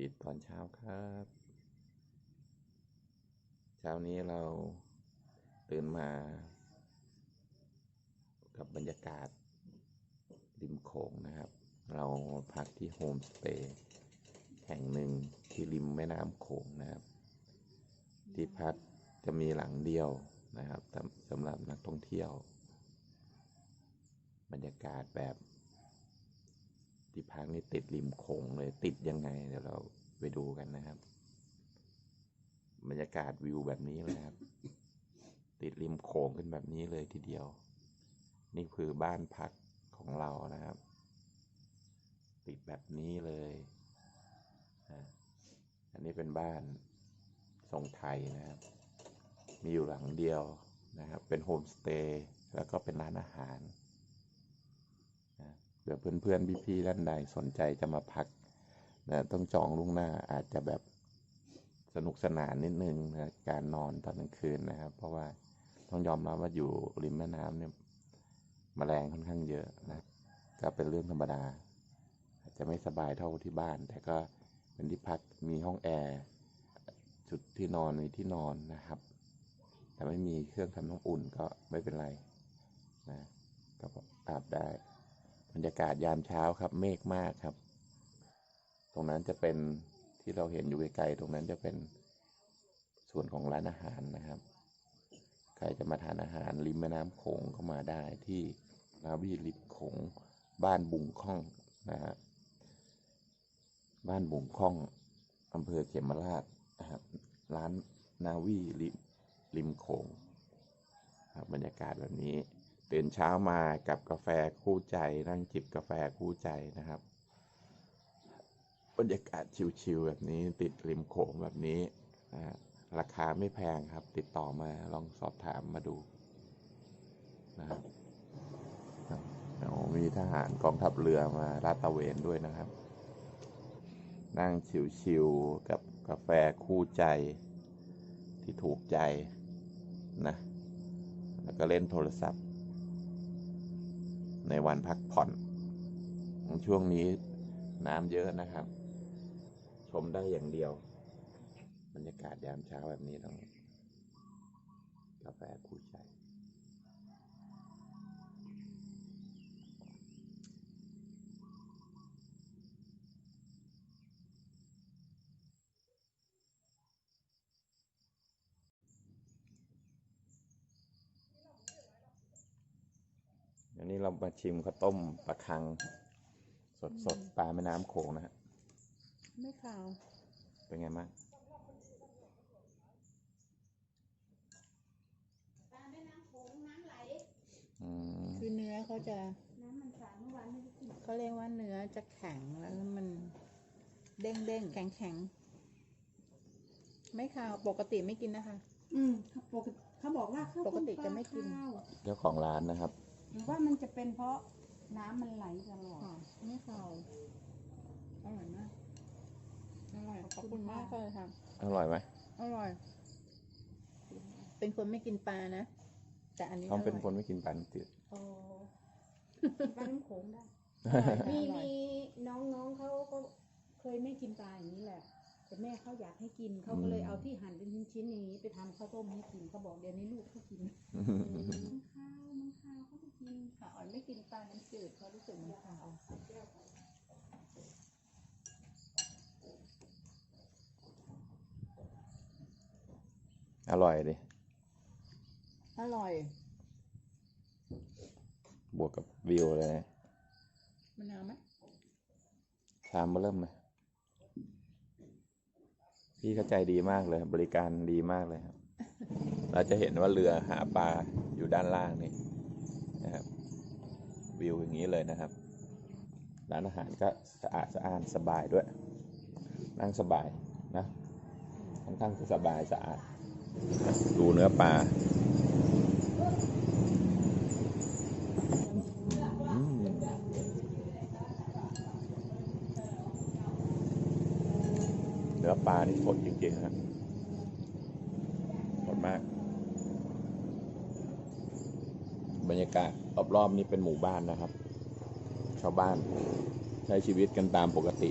ดีตอนเช้าครับ เช้านี้เราตื่นมากับบรรยากาศริมโขงนะครับ เราพักที่โฮมสเตย์แห่งหนึ่งที่ริมแม่น้ำโขงนะครับ ที่พักจะมีหลังเดียวนะครับสำหรับนักท่องเที่ยว บรรยากาศแบบ ที่พักนี่ติดริมโขงเลยติดยังไง เดี๋ยวเราไปดูกันนะครับ บรรยากาศวิวแบบนี้เลยครับ ติดริมโขงกันแบบนี้เลยทีเดียว นี่คือบ้านพักของเรานะครับ ติดแบบนี้เลยอันนี้เป็นบ้านทรงไทยนะครับ มีอยู่หลังเดียวนะครับ เป็นโฮมสเตย์แล้วก็เป็นร้านอาหาร เผื่อเพื่อนๆพี่ๆท่านใดสนใจจะมาพักนะต้องจองล่วงหน้าอาจจะแบบสนุกสนานนิดนึงนะการนอนตอนกลางคืนนะครับ เพราะว่าต้องยอมรับว่าอยู่ริมแม่น้ำเนี่ยแมลงค่อนข้างเยอะนะก็เป็นเรื่องธรรมดา อาจจะไม่สบายเท่าที่บ้าน แต่ก็เป็นที่พักมีห้องแอร์จุดที่นอนมีที่นอนนะครับ แต่ไม่มีเครื่องทำน้ำอุ่นก็ไม่เป็นไรนะก็อาบได้ บรรยากาศยามเช้าครับ เมฆมากครับ ตรงนั้นจะเป็นที่เราเห็นอยู่ไกลๆตรงนั้นจะเป็นส่วนของร้านอาหารนะครับ ใครจะมาทานอาหารริมแม่น้ำโขงก็มาได้ที่นาวีริมโขงบ้านบุงข้องนะฮะบ้านบุงข้องอำเภอเขมราชนะครับร้านนาวีริมริมโขงครับบรรยากาศแบบนี้ ตื่นเช้ามากับกาแฟคู่ใจ นั่งจิบกาแฟคู่ใจนะครับบรรยากาศชิลๆแบบนี้ติดริมโขงแบบนี้นะราคาไม่แพงครับ ติดต่อมาลองสอบถามมาดูนะครับมีทหารกองทัพเรือมาลาดตระเวนด้วยนะครับ นั่งชิลๆกับกาแฟคู่ใจที่ถูกใจนะ แล้วก็เล่นโทรศัพท์ ในวันพักผ่อน ช่วงนี้น้ำเยอะนะครับ ชมได้อย่างเดียว บรรยากาศยามเช้าแบบนี้ต้องกาแฟคู่ใจ นนี้เรามาชิมข้าวต้มปลาคัง สดสดๆปลาแม่น้ำโขงนะฮะ ไม่ขาว เป็นไงบ้างปลาแม่น้ำโขงน้ำไหล อืมคือเนื้อเขาจะน้ำมันสาดเมื่อวานไม่ได้กินเขาเรียกว่าเนื้อจะแข็งแล้วมันเด้งเด้งแข็งแข็งไม่ขาวปกติไม่กินนะคะ อืมเขาปกติเขาบอกว่าข้าวปกติจะไม่กินข้าวเจ้าของร้านนะครับ หรือว่ามันจะเป็นเพราะน้ำมันไหลตลอด ค่ะไม่ขาวอร่อยมากอร่อยขอบคุณมากเลยค่ะ อร่อยไหมอร่อย เป็นคนไม่กินปลานะ แต่อันนี้เขาเป็นอร่อยคนไม่กินปลาจืดโอ้ปลาน้ำโขงได้อร่อยมีอร่อยมีน้องๆเขาก็เคยไม่กินปลาอย่างนี้แหละ แต่แม่เขาอยากให้กินเขาก็เลยเอาที่หั่นเป็นชิ้นๆอย่างนี้ไปทำข้าวต้มให้กินเขาบอกเดี๋ยวนี้ลูกเขากินมันข้าวมันข้าวเขาไม่กินค่ะอ่อนไม่กินปลาน้ำจืดเพราะรู้สึกมันขาวอร่อยดิอร่อย บวกกับวิวเลยนะมะนาวไหมชามมาเริ่มเลย พี่เข้าใจดีมากเลย บริการดีมากเลยครับ เราจะเห็นว่าเรือหาปลาอยู่ด้านล่างนี่นะครับ วิวอย่างนี้เลยนะครับ ร้านอาหารก็สะอาดสะอ้านสบายด้วย นั่งสบายนะค่อนข้างจะสบายสะอาด ดูเนื้อปลาื้อปลานี่สดจริงๆครับสดมาก บรรยากาศรอบๆนี้เป็นหมู่บ้านนะครับ ชาวบ้านใช้ชีวิตกันตามปกติ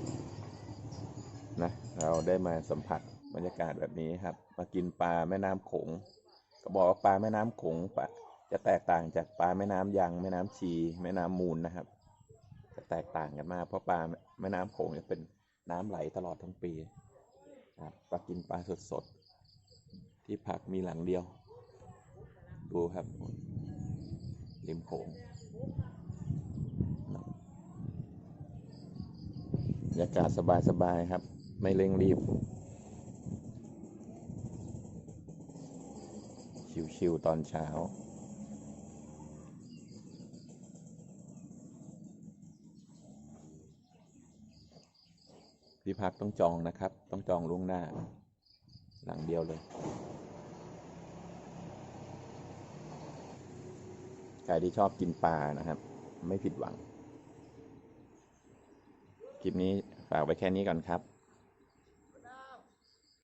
นะเราได้มาสัมผัสบรรยากาศแบบนี้ครับ มากินปลาแม่น้ำโขงก็บอกว่าปลาแม่น้ำโขงปะจะแตกต่างจากปลาแม่น้ำยังแม่น้ำชี แม่น้ำมูลนะครับ จะแตกต่างกันมากเพราะปลาแม่น้ำโขงจะเป็นน้ำไหลตลอดทั้งปี ปลากินปลาสดๆ ที่พักมีหลังเดียว ดูครับ ริมโขงบรรยากาศสบายๆครับ ไม่เร่งรีบ ชิวๆตอนเช้า ที่พักต้องจองนะครับ ต้องจองล่วงหน้า หลังเดียวเลย ใครที่ชอบกินปลานะครับ ไม่ผิดหวัง คลิปนี้ฝากไว้แค่นี้ก่อนครับ